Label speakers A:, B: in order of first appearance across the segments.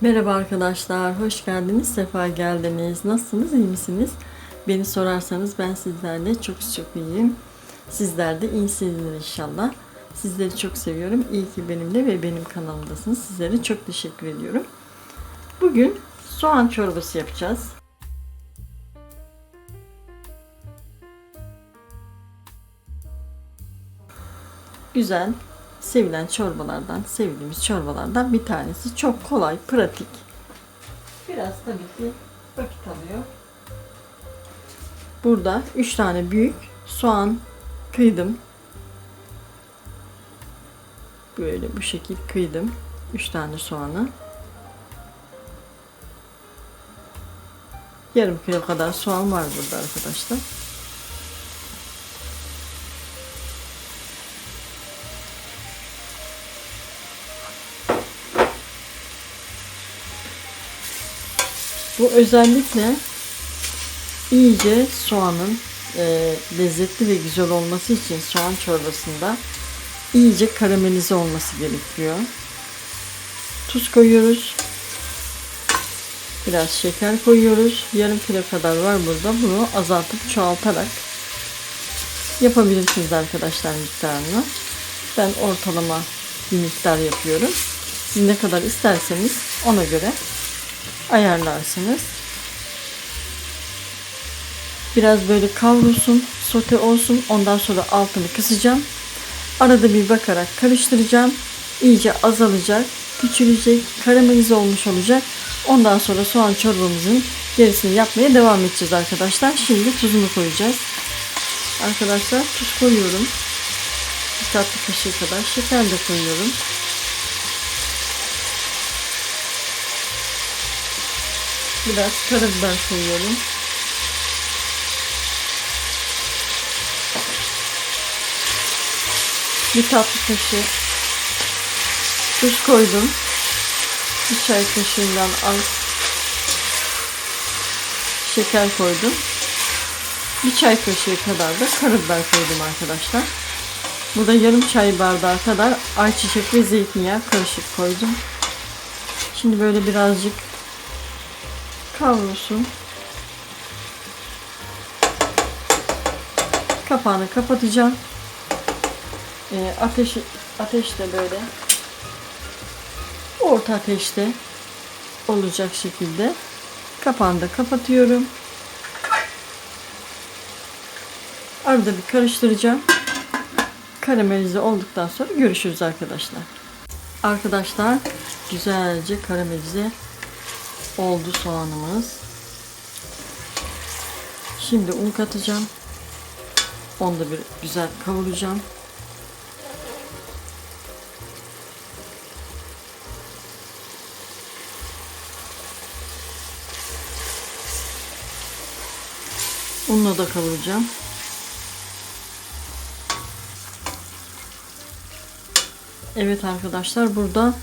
A: Merhaba arkadaşlar, hoş geldiniz, sefa geldiniz. Nasılsınız, iyi misiniz? Beni sorarsanız ben sizlerle çok çok iyiyim. Sizler de iyisinizdir inşallah. Sizleri çok seviyorum. İyi ki benimle ve benim kanalımdasınız. Sizlere çok teşekkür ediyorum. Bugün soğan çorbası yapacağız. Güzel, sevilen çorbalardan, sevdiğimiz çorbalardan bir tanesi. Çok kolay, pratik. Biraz tabii ki vakit alıyor. Burada 3 tane büyük soğan kıydım. Böyle bu şekil kıydım. 3 tane soğanı. Yarım kilo kadar soğan var burada arkadaşlar. Bu özellikle iyice soğanın e, lezzetli ve güzel olması için soğan çorbasında iyice karamelize olması gerekiyor. Tuz koyuyoruz. Biraz şeker koyuyoruz. Yarım kilo kadar var burada. Bunu azaltıp çoğaltarak yapabilirsiniz arkadaşlar miktarını. Ben ortalama bir miktar yapıyorum. Siz ne kadar isterseniz ona göre ayarlarsınız. Biraz böyle kavrulsun, sote olsun. Ondan sonra altını kısacağım. Arada bir bakarak karıştıracağım. İyice azalacak, küçülecek, karamelize olmuş olacak. Ondan sonra soğan çorbamızın gerisini yapmaya devam edeceğiz arkadaşlar. Şimdi tuzunu koyacağız. Arkadaşlar tuz koyuyorum. Bir tatlı kaşığı kadar şeker de koyuyorum. Biraz karabiber koyuyorum. Bir tatlı kaşığı tuz koydum. Bir çay kaşığından az şeker koydum. Bir çay kaşığı kadar da karabiber koydum arkadaşlar. Burada yarım çay bardağı kadar ayçiçek ve zeytinyağı karışık koydum. Şimdi böyle birazcık kavrulsun. Kapağını kapatacağım. E, ateşi ateşte böyle orta ateşte olacak şekilde kapağını da kapatıyorum. Arada bir karıştıracağım. Karamelize olduktan sonra görüşürüz arkadaşlar. Arkadaşlar güzelce karamelize oldu soğanımız. Şimdi un katacağım. Onu da bir güzel kavuracağım. Unla da kavuracağım. Evet arkadaşlar burada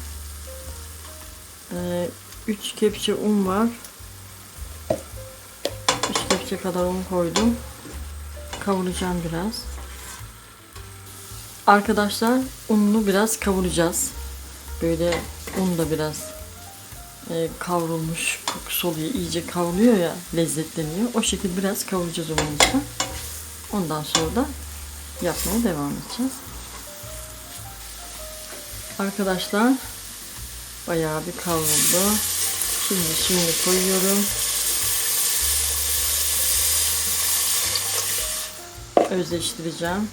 A: 3 kepçe un var. 3 kepçe kadar un koydum. Kavuracağım biraz. Arkadaşlar ununu biraz kavuracağız. Böyle un da biraz e, kavrulmuş kokusu oluyor. İyice kavruluyor ya lezzetleniyor. O şekilde biraz kavuracağız unumuzu. Ondan sonra da yapmaya devam edeceğiz. Arkadaşlar bayağı bir kavruldu. Şimdi suyunu koyuyorum. Özleştireceğim.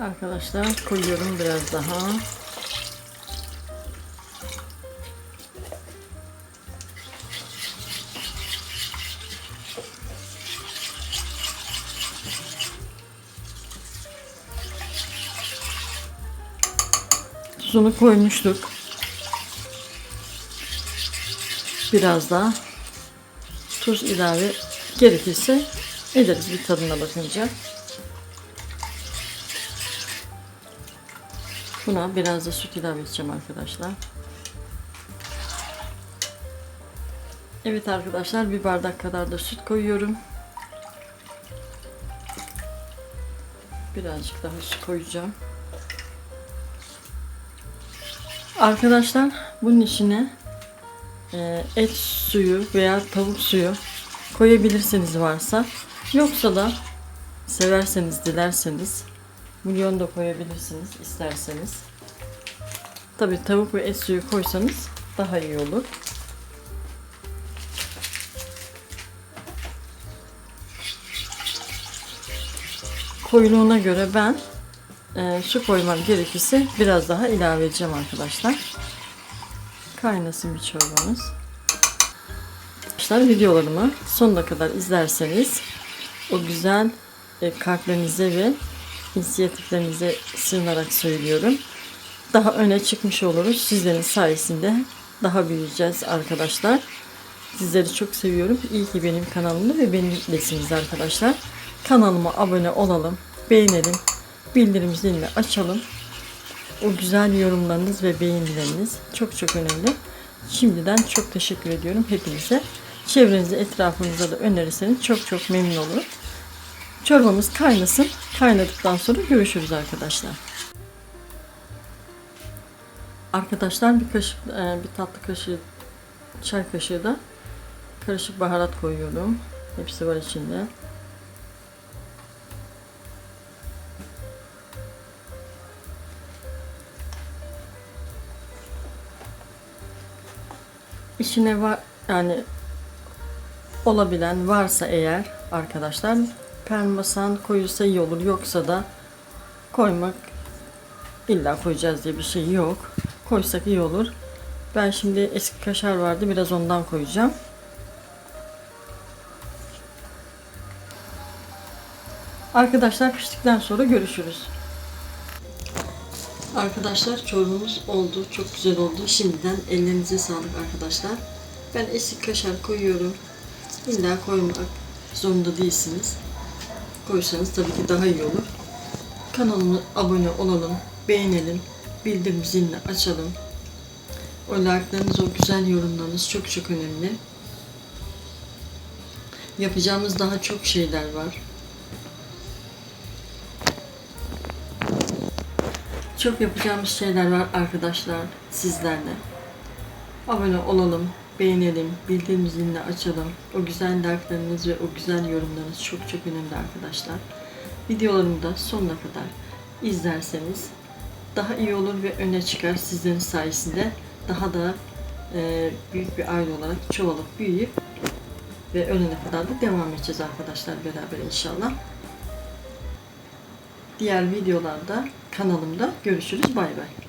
A: Arkadaşlar koyuyorum biraz daha. Tuzunu koymuştuk. Biraz daha tuz ilave gerekirse ederiz bir tadına bakınca. Buna biraz da süt ilave edeceğim arkadaşlar. Evet arkadaşlar bir bardak kadar da süt koyuyorum. Birazcık daha su koyacağım. Arkadaşlar bunun içine e, et suyu veya tavuk suyu koyabilirsiniz varsa. Yoksa da severseniz, dilerseniz bulyon da koyabilirsiniz isterseniz. Tabi tavuk ve et suyu koysanız daha iyi olur. Koyuluğuna göre ben e, su koymam gerekirse biraz daha ilave edeceğim arkadaşlar. Kaynasın bir çorbamız. Arkadaşlar videolarımı sonuna kadar izlerseniz o güzel e, kalplerinize ve inisiyatiflerinize sığınarak söylüyorum. Daha öne çıkmış oluruz. Sizlerin sayesinde daha büyüyeceğiz arkadaşlar. Sizleri çok seviyorum. İyi ki benim kanalımda ve benimlesiniz arkadaşlar. Kanalıma abone olalım, beğenelim, bildirim zilini açalım. O güzel yorumlarınız ve beğenileriniz çok çok önemli. Şimdiden çok teşekkür ediyorum hepinize. Çevrenize, etrafınıza da önerirseniz çok çok memnun olurum. Çorbamız kaynasın. Kaynadıktan sonra görüşürüz arkadaşlar. Arkadaşlar bir kaşık, e, bir tatlı kaşığı, çay kaşığı da karışık baharat koyuyorum. Hepsi var içinde. İçine var yani olabilen varsa eğer arkadaşlar parmesan koyulsa iyi olur yoksa da koymak illa koyacağız diye bir şey yok. Koysak iyi olur. Ben şimdi eski kaşar vardı biraz ondan koyacağım. Arkadaşlar piştikten sonra görüşürüz. Arkadaşlar çorbamız oldu. Çok güzel oldu. Şimdiden ellerinize sağlık arkadaşlar. Ben eski kaşar koyuyorum. İlla koymak zorunda değilsiniz. Koysanız tabii ki daha iyi olur. Kanalıma abone olalım, beğenelim, bildirim zilini açalım. O like'larınız, o güzel yorumlarınız çok çok önemli. Yapacağımız daha çok şeyler var. Çok yapacağımız şeyler var arkadaşlar sizlerle. Abone olalım, beğenelim, bildirim zilini açalım. O güzel like'larınız ve o güzel yorumlarınız çok çok önemli arkadaşlar. Videolarımı da sonuna kadar izlerseniz daha iyi olur ve öne çıkar sizlerin sayesinde daha da e, büyük bir aile olarak çoğalıp büyüyüp ve ölene kadar da devam edeceğiz arkadaşlar beraber inşallah. Diğer videolarda kanalımda görüşürüz. Bay bay.